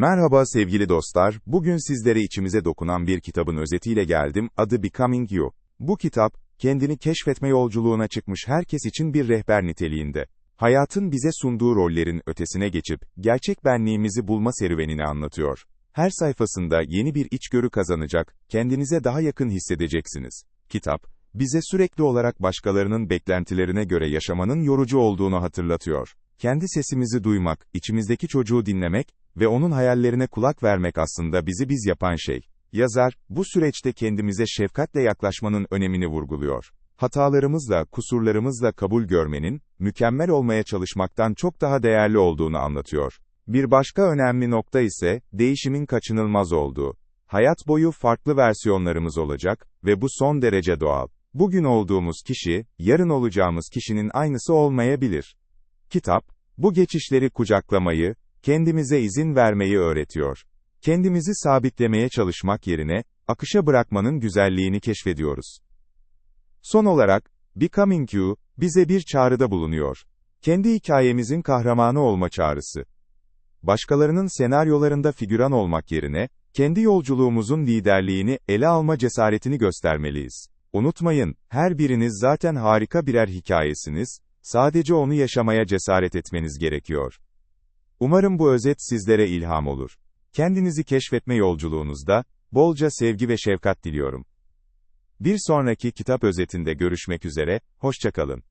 Merhaba sevgili dostlar, bugün sizlere içimize dokunan bir kitabın özetiyle geldim, adı Becoming You. Bu kitap, kendini keşfetme yolculuğuna çıkmış herkes için bir rehber niteliğinde. Hayatın bize sunduğu rollerin ötesine geçip, gerçek benliğimizi bulma serüvenini anlatıyor. Her sayfasında yeni bir içgörü kazanacak, kendinize daha yakın hissedeceksiniz. Kitap, bize sürekli olarak başkalarının beklentilerine göre yaşamanın yorucu olduğunu hatırlatıyor. Kendi sesimizi duymak, içimizdeki çocuğu dinlemek ve onun hayallerine kulak vermek aslında bizi biz yapan şey. Yazar, bu süreçte kendimize şefkatle yaklaşmanın önemini vurguluyor. Hatalarımızla, kusurlarımızla kabul görmenin, mükemmel olmaya çalışmaktan çok daha değerli olduğunu anlatıyor. Bir başka önemli nokta ise, değişimin kaçınılmaz olduğu. Hayat boyu farklı versiyonlarımız olacak ve bu son derece doğal. Bugün olduğumuz kişi, yarın olacağımız kişinin aynısı olmayabilir. Kitap, bu geçişleri kucaklamayı, kendimize izin vermeyi öğretiyor. Kendimizi sabitlemeye çalışmak yerine, akışa bırakmanın güzelliğini keşfediyoruz. Son olarak, Becoming You, bize bir çağrıda bulunuyor. Kendi hikayemizin kahramanı olma çağrısı. Başkalarının senaryolarında figüran olmak yerine, kendi yolculuğumuzun liderliğini ele alma cesaretini göstermeliyiz. Unutmayın, her biriniz zaten harika birer hikayesiniz, sadece onu yaşamaya cesaret etmeniz gerekiyor. Umarım bu özet sizlere ilham olur. Kendinizi keşfetme yolculuğunuzda, bolca sevgi ve şefkat diliyorum. Bir sonraki kitap özetinde görüşmek üzere, hoşçakalın.